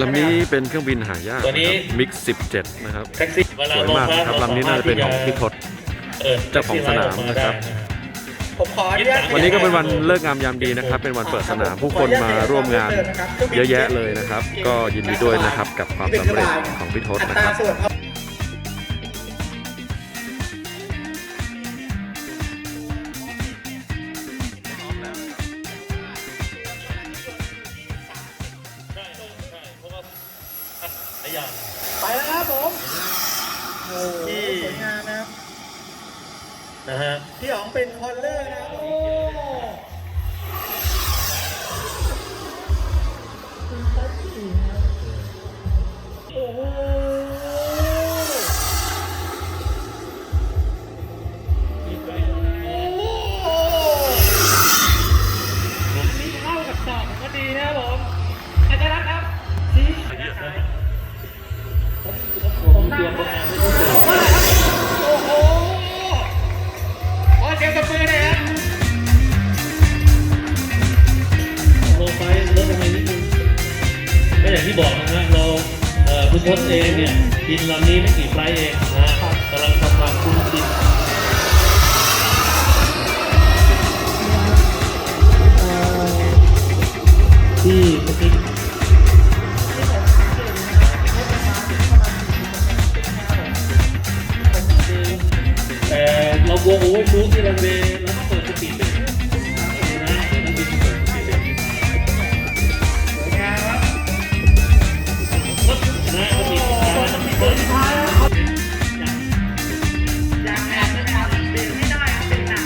ลำนี้เป็นเครื่องบินหายากตัวนี้มิก17 นะครับแท็กซี่เวสลาวยลงมากนะครับรลำนี้น่าจะเป็นของพี่ทศเออเจ้าของสนามนะครับผมขออนุญาตวันนี้ก็เป็นวันเลิกงามยามดีนะครับ เป็นวันเปิดสนามผู้คนมาร่วมงานเยอะแยะเลยนะครับ ก็ยินดีด้วยนะครับกับความสำเร็จของพี่ทศอันะตครารับ อะหลายอย่างไปแล้วครับผมโอ้โหสวยงามนะครับนะฮะพี่อ๋องเป็นคอนเลอร์นะครับโอ้โอ้โหเข้ากับสอบก็ดีนะครับผมอาจารย์ครับสีผม เตรียมโปรแรมไว้ที่สุดโอ้โหขอเสียงตบมือหน่อยครับลงไปลดลงไปนิดนึงก็อย่างที่บอกนะฮะเราเอ่อคุณทศเองเนี่ยบินลำนี้ไม่กี่ไฟล์เองนะฮะกำลังทำ เรากลัวโอเวอร์ชูที่รันเวย์เราต้องเปิดปีดเป็นนะเดี๋ยวก็เปิดสปีดเป็นสวยงามครับรถนะก็มีการเปิดอย่างแรกนะครับเบรกไม่ได้ครับเบรกหนั